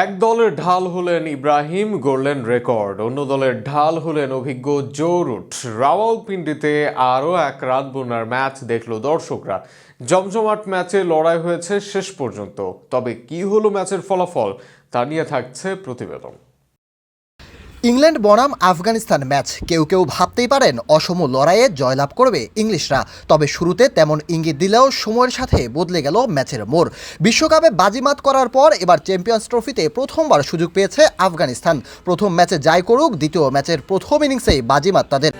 এক দলের ঢাল হলেন ইব্রাহিম, গড়লেন রেকর্ড। অন্য দলের ঢাল হলেন অভিজ্ঞ জোরুট। রাওয়ালপিন্ডিতে আরও এক রাত বোনার ম্যাচ দেখল দর্শকরা। জমজমাট ম্যাচে লড়াই হয়েছে শেষ পর্যন্ত। তবে কি হলো ম্যাচের ফলাফল, তা নিয়ে থাকছে প্রতিবেদন। ইংল্যান্ড বনাম আফগানিস্তান ম্যাচ। কেউ কেউ ভাবতেই পারেন, অসম লড়াইয়ে জয়লাভ করবে ইংলিশরা। তবে শুরুতে তেমন ইঙ্গিত দিলেও সময়ের সাথে বদলে গেল ম্যাচের মোড়। বিশ্বকাপে বাজিমাত করার পর এবার চ্যাম্পিয়ন্স ট্রফিতে প্রথমবার সুযোগ পেয়েছে আফগানিস্তান। প্রথম ম্যাচে যাই করুক, দ্বিতীয় ম্যাচের প্রথম ইনিংসেই বাজিমাত তাদের।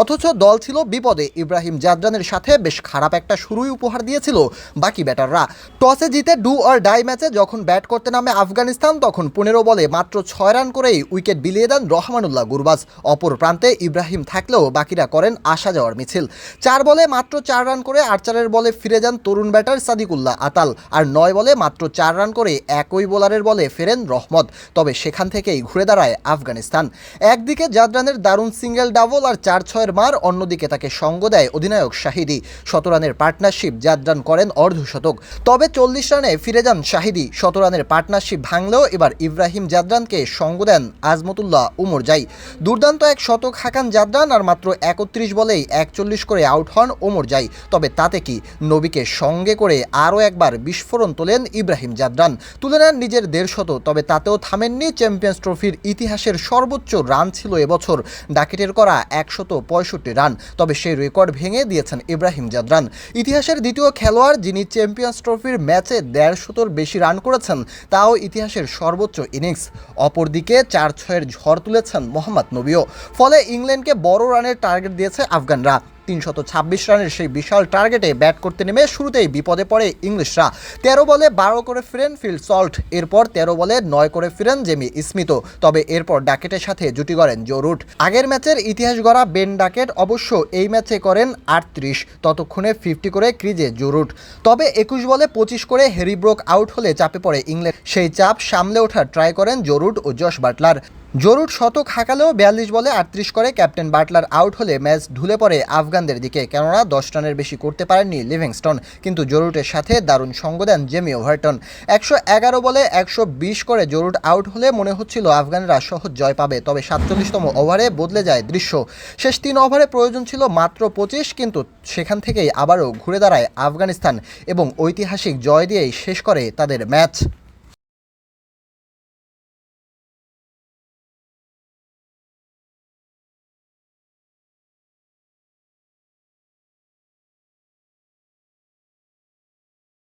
অথচ দল ছিল বিপদে। ইব্রাহিম জাদরানের সাথে বেশ খারাপ একটা শুরুই উপহার দিয়েছিল বাকি ব্যাটাররা। টসে জিতে ডু অর ডাই ম্যাচে যখন ব্যাট করতে নামে আফগানিস্তান, তখন পনেরো বলে মাত্র ছয় রান করেই উইকেট বিলিয়ে দেন রহমানুল্লাহ গুরবাজ। অপর প্রান্তে ইব্রাহিম থাকলেও বাকিরা করেন আসা যাওয়ার মিছিল। চার বলে মাত্র চার রান করে আর্চারের বলে ফিরে যান তরুণ ব্যাটার সাদিকুল্লাহ আতাল। আর নয় বলে মাত্র চার রান করে একই বোলারের বলে ফেরেন রহমত। তবে সেখান থেকেই ঘুরে দাঁড়ায় আফগানিস্তান। একদিকে জাদরানের দারুণ সিঙ্গেল ডাবল আর চার ছয়ের মার, অন্যদিকে তাকে সঙ্গ দেয় অধিনায়ক শাহিদি। শত রানের পার্টনারশিপ জাদরান করেন অর্ধশতক। তবে চল্লিশ রানে ফিরে যান শাহিদি। শত রানের পার্টনারশিপ ভাঙলেও এবার ইব্রাহিম জাদরানকে সঙ্গ দেন আজমতুল্লাহ উমর জাই। দুর্দান্ত এক শতক হাকান জাদরান, আর মাত্র একত্রিশ বলেই একচল্লিশ করে আউট হন ওমর জাই। তবে তাতে কি নবীকে সঙ্গে করে আরও একবার বিস্ফোরণ তোলেন ইব্রাহিম জাদরান। তুলে নেন নিজের দেড়শত, তবে তাতেও থামেননি চ্যাম্পিয়ন্স ট্রফির ইতিহাসের সর্বোচ্চ রান ছিল এবছর। ডাকেটের করা একশত পঁয়ষট্টি রান, তবে সেই রেকর্ড ভেঙে দিয়েছেন ইব্রাহিম জাদরান। ইতিহাসের দ্বিতীয় খেলোয়াড় যিনি চ্যাম্পিয়ন্স ট্রফির ম্যাচে দেড়শতর বেশি রান করেছেন, তাও ইতিহাসের সর্বোচ্চ ইনিংস। অপরদিকে চার ছয়ের ঝড় তুলেছেন মোহাম্মদ নবীও, ফলে ইংল্যান্ডকে বড় রানের টার্গেট দিয়েছে আফগানরা। তিনশত ছাব্বিশ রানের সেই বিশাল টার্গেটে ব্যাট করতে নেমে শুরুতেই বিপদে পড়ে ইংলিশরা। তেরো বলে বারো করে ফিরেন ফিল সল্ট, এরপর তেরো বলে নয় করে ফিরেন জেমি স্মিত তবে এরপর ডাকেটের সাথে জুটি করেন জো রুট। আগের ম্যাচের ইতিহাস গড়া বেন ডাকেট অবশ্য এই ম্যাচে করেন আটত্রিশ, ততক্ষণে ফিফটি করে ক্রিজে জো রুট। তবে একুশ বলে পঁচিশ করে হ্যারি ব্রোক আউট হলে চাপে পড়ে ইংল্যান্ড। সেই চাপ সামলে ওঠার ট্রাই করেন জোরুট ও জশ বাটলার। জরুর শতক হাঁকালেও বিয়াল্লিশ বলে আটত্রিশ করে ক্যাপ্টেন বাটলার আউট হলে ম্যাচ ঢুলে পড়ে আফগানদের দিকে। কেননা দশ রানের বেশি করতে পারেননি লিভিংস্টন, কিন্তু জরুটের সাথে দারুণ সঙ্গ দেন জেমি ওভারটন। একশো এগারো বলে একশো বিশ করে জরুট আউট হলে মনে হচ্ছিল আফগানরা সহজ জয় পাবে, তবে সাতচল্লিশতম ওভারে বদলে যায় দৃশ্য। শেষ তিন ওভারে প্রয়োজন ছিল মাত্র পঁচিশ, কিন্তু সেখান থেকেই আবারও ঘুরে দাঁড়ায় আফগানিস্তান এবং ঐতিহাসিক জয় দিয়েই শেষ করে তাদের ম্যাচ।